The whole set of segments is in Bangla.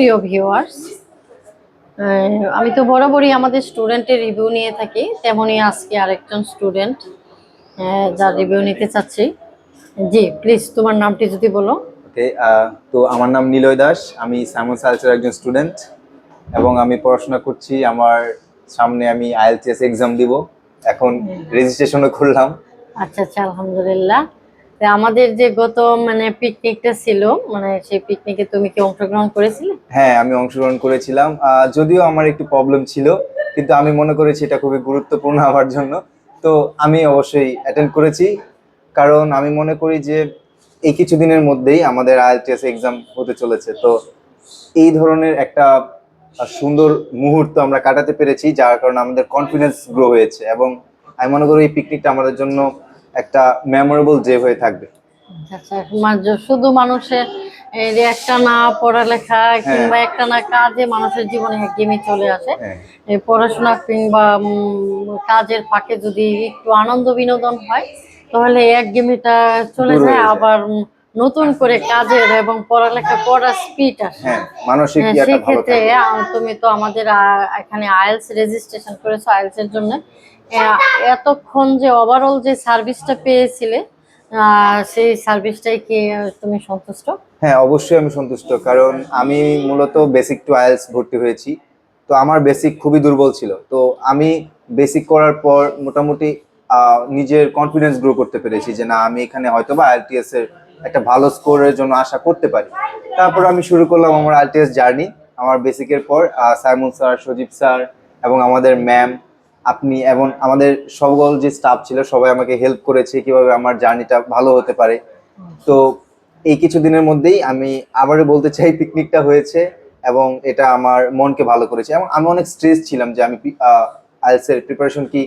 সুপ্রিয় ভিউয়ার্স আমি তো বরাবরই আমাদের স্টুডেন্টের রিভিউ নিয়ে থাকি তেমনই আজকে আরেকজন স্টুডেন্ট যার রিভিউ নিতে চাচ্ছি। জি প্লিজ তোমার নামটি যদি বলো। ওকে তো আমার নাম নিলয় দাস আমি সাইমন সালচের একজন স্টুডেন্ট এবং আমি পড়াশোনা করছি আমার সামনে আমি আইএলটিএস এক্সাম দিব এখন রেজিস্ট্রেশনও করলাম। আচ্ছা আচ্ছা আলহামদুলিল্লাহ। আমাদের যে গত মানে পিকনিকটা ছিল মানে সেই পিকনিকে তুমি কি অংশগ্রহণ করেছিলে? হ্যাঁ আমি অংশগ্রহণ করেছিলাম। যদিও আমার একটু প্রবলেম ছিল, কিন্তু আমি মনে করেছি এটা খুবই গুরুত্বপূর্ণ আমার জন্য। তো আমি অবশ্যই অ্যাটেন্ড করেছি, কারণ আমি মনে করি যে এই কিছুদিনের মধ্যেই আমাদের আইএলটিএস এক্সাম হতে চলেছে। তো এই ধরনের একটা সুন্দর মুহূর্ত আমরা কাটাতে পেরেছি, যার কারণে আমাদের কনফিডেন্স গ্রো হয়েছে। এবং আমি মনে করি এই পিকনিকটা আমাদের জন্য একটা মেমোরেবল ডে হয়ে থাকবে। আচ্ছা শুধু মানুষের এই একটা না পড়ালেখা কিংবা একটা না কাজে মানুষের জীবনে একঘেয়েমি চলে আসে। হ্যাঁ। এই পড়াশোনা কিংবা কাজের ফাঁকে যদি একটু আনন্দ বিনোদন হয় তাহলে এই একঘেয়েমিটা চলে যায়। আবার নতুন করে কাজের এবং পড়ালেখা করার স্পিড আসে হ্যাঁ মানসিক হ্যাঁ, সেক্ষেত্রে তুমি তো আমাদের এখানে আইএলস রেজিস্ট্রেশন করেছ আইএলস এর জন্য। এতক্ষণ যে ওভারঅল যে সার্ভিসটা পেয়েছিলে আহ, সেই সার্ভিসটাই কি তুমি সন্তুষ্ট? হ্যাঁ অবশ্যই আমি সন্তুষ্ট। কারণ আমি মূলত বেসিক টু আইএলস ভর্তি হয়েছি। তো আমার বেসিক খুবই দুর্বল ছিল। তো আমি বেসিক করার পর মোটামুটি নিজের কনফিডেন্স গ্রো করতে পেরেছি যে না আমি এখানে হয়তো বা আইএলটিএস এর একটা ভালো স্কোরের জন্য আশা করতে পারি। তারপর আমি শুরু করলাম আমার আইএলটিএস জার্নি আমার বেসিকের পর সাইমন স্যার, সজীব স্যার এবং আমাদের ম্যাম আপনি এবং আমাদের সকল যে স্টাফ ছিল, সবাই আমাকে হেল্প করেছে কীভাবে আমার জার্নিটা ভালো হতে পারে। তো এই কিছুদিনের মধ্যেই আমি আবারও বলতে চাই পিকনিকটা হয়েছে এবং এটা আমার মনকে ভালো করেছে এবং আমি অনেক স্ট্রেস ছিলাম যে আমি আইএলস এর প্রিপারেশন কি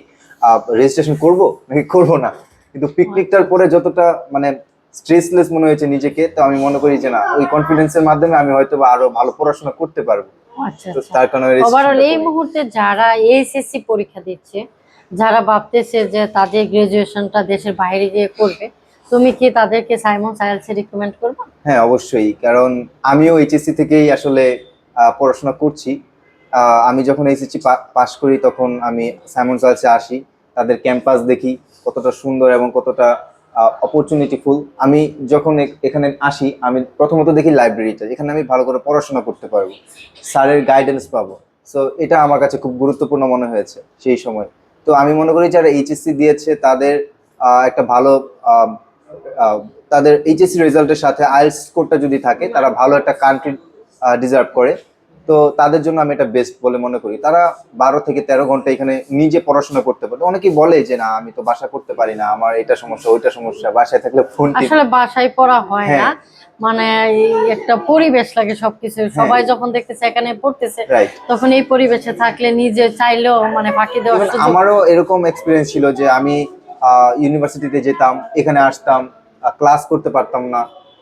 রেজিস্ট্রেশন করব? নাকি করব না? কিন্তু পিকনিকটার পরে যতটা মানে স্ট্রেসলেস মনে হয়েছে নিজেকে তো আমি মনে করি যে না ওই কনফিডেন্সের মাধ্যমে আমি হয়তো বা আরও ভালো পড়াশোনা করতে পারব। আচ্ছা আচ্ছা। তার কারণে ওভারঅল এই মুহূর্তে যারা এইচএসসি পরীক্ষা দিচ্ছে যারা ভাবতেছে যে তাদের গ্রাজুয়েশনটা দেশের বাইরে গিয়ে করবে তুমি কি তাদেরকে সাইমন সায়েন্সে রিকমেন্ড করবে? হ্যাঁ অবশ্যই। কারণ আমিও এইচএসসি থেকেই আসলে পড়াশোনা করছি। আমি যখন এইচএসসি পাশ করি তখন আমি সাইমন সার্চে আসি তাদের ক্যাম্পাস দেখি কতটা সুন্দর এবং কতটা অপরচুনিটিফুল আমি যখন এখানে আসি, আমি প্রথমত দেখি লাইব্রেরিটা এখানে আমি ভালো করে পড়াশোনা করতে পারব। স্যারের গাইডেন্স পাবো। সো এটা আমার কাছে খুব গুরুত্বপূর্ণ মনে হয়েছে সেই সময়। তো আমি মনে করি যারা এইচএসসি দিয়েছে, তাদের একটা ভালো তাদের এইচএসসি রেজাল্টের সাথে আইএলস স্কোরটা যদি থাকে, তারা ভালো একটা কান্ট্রি ডিজার্ভ করে। তো তাদের জন্য আমি এটা বেস্ট বলে মনে করি। তারা বারো থেকে তেরো ঘণ্টা এখানে নিজে পড়াশোনা করতে পারে অনেকেই বলে যে না আমি তো বাসা করতে পারি না আমার এটা সমস্যা ওইটা সমস্যা বাসায় থাকলে ফোন আসলে বাসায় পড়া হয় না। হ্যাঁ। মানে একটা পরিবেশ লাগে সবকিছু। সবাই যখন দেখতেছে এখানে পড়তেছে তখন এই পরিবেশে থাকলে নিজে চাইলেও মানে ফাঁকি সুযোগ আমারও এরকম এক্সপিরিয়েন্স ছিল যে আমি ইউনিভার্সিটিতে যেতাম এখানে আসতাম ক্লাস করতে পারতাম না।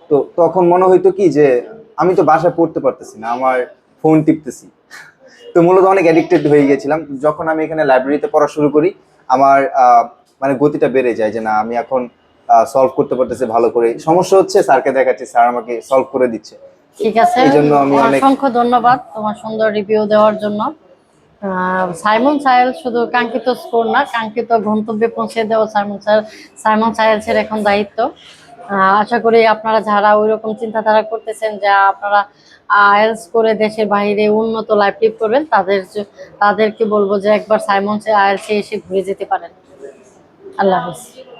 তো তখন মনে হইতো কি যে আমি তো বাসায় পড়তে পারতেছি না। আমার ফোন টিপতেছি। তো মূলত অনেক অ্যাডিক্টেড হয়ে গেছিলাম। যখন আমি এখানে লাইব্রেরিতে পড়া শুরু করি আমার মানে গতিটা বেড়ে যায় যে না আমি এখন সলভ করতে পারতেছি ভালো করে। সমস্যা হচ্ছে স্যারকে দেখাচ্ছি স্যার আমাকে সলভ করে দিচ্ছে। ঠিক আছে। আমি অনেক- অসংখ্য ধন্যবাদ তোমার সুন্দর রিভিউ দেওয়ার জন্য। সাইমন সায়েল শুধু কাঙ্ক্ষিত স্কোর না কাঙ্ক্ষিত গন্তব্যে পৌঁছে দেওয়া সাইমন সায়েল সাইমন সায়েলসের এখন দায়িত্ব। আশা করি আপনারা যারা ওই রকম চিন্তাধারা করতেছেন যা আপনারা আয়েলস করে দেশের বাইরে উন্নত লাইফ লিভ করবেন, তাদের তাদেরকে বলব যে একবার সাইমন আয়েলসে এসে ঘুরে যেতে পারেন। আল্লাহ হাফিজ।